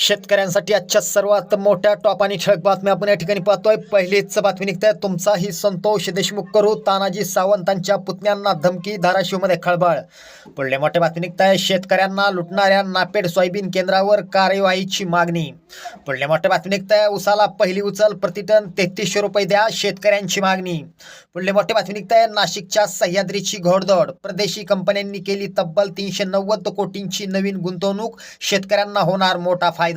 शेतकऱ्यांसाठी आजच्या सर्वात मोठ्या टॉप आणि ठळक बातम्या आपण या ठिकाणी पाहतोय. पहिलीच बातमी निघताय तुमचाही संतोष देशमुख करू. तानाजी सावंतांच्या पुतण्यांना धमकी धाराशिवमध्ये खळबळ. पुढले मोठे बातमी निघताय शेतकऱ्यांना लुटणाऱ्या नापेड सोयाबीन केंद्रावर कार्यवाहीची मागणी. पुढले मोठे बातमी निघताय उसाला पहिली उचल प्रतिटन तेहतीसशे रुपये द्या शेतकऱ्यांची मागणी. पुढले मोठे बातमी निघताय नाशिकच्या सह्याद्रीची घोडदौड. परदेशी कंपन्यांनी केली तब्बल तीनशे नव्वद कोटींची नवीन गुंतवणूक. शेतकऱ्यांना होणार मोठा फायदा.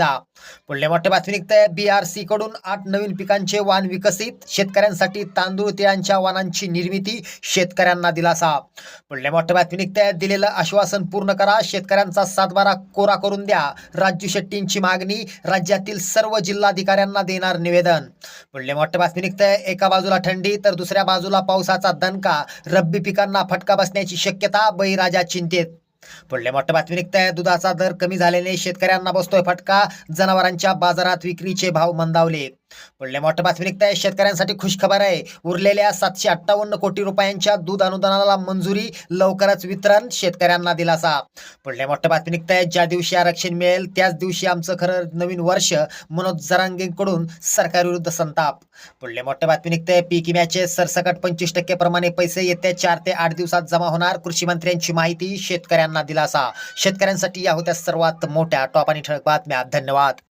पुढले मोठे बातमी आर सी कडून आठ नवीन पिकांचे वाण विकसित शेतकऱ्यांसाठी तांदूळ तिळांच्या वाणांची निर्मिती शेतकऱ्यांना दिलासा. पुढले मोठे बातमी दिलेलं आश्वासन पूर्ण करा शेतकऱ्यांचा सातबारा कोरा करून द्या. राजू शेट्टींची मागणी राज्यातील सर्व जिल्हाधिकाऱ्यांना देणार निवेदन. पुढले मोठे बातमी एका बाजूला थंडी तर दुसऱ्या बाजूला पावसाचा दणका. रब्बी पिकांना फटका बसण्याची शक्यता बळीराजा चिंतेत. पुढले मोठे बातमी आहे दुधाचा दर कमी झाल्याने शेतकऱ्यांना बसतोय फटका. जनावरांच्या बाजारात विक्रीचे भाव मंदावले. पुढले मोठ्या बातमी आहे शेतकऱ्यांसाठी खुशखबर आहे. उरलेल्या सातशे अठ्ठावन्न कोटी रुपयांच्या दूध अनुदानाला मंजुरी लवकरच वितरण शेतकऱ्यांना दिलासा. पुढले मोठे बातमी आहे ज्या दिवशी आरक्षण मिळेल त्याच दिवशी आमचं खरं नवीन वर्ष मनोज जरांगेंकडून सरकारविरुद्ध संताप. पुढले मोठे बातमी आहे पीक विम्याचे सरसकट पंचवीस टक्केप्रमाणे पैसे येत्या चार ते आठ दिवसात जमा होणार. कृषी मंत्र्यांची माहिती शेतकऱ्यांना दिलासा. शेतकऱ्यांसाठी या होत्या सर्वात मोठ्या टॉप आणि ठळक बातम्या. धन्यवाद.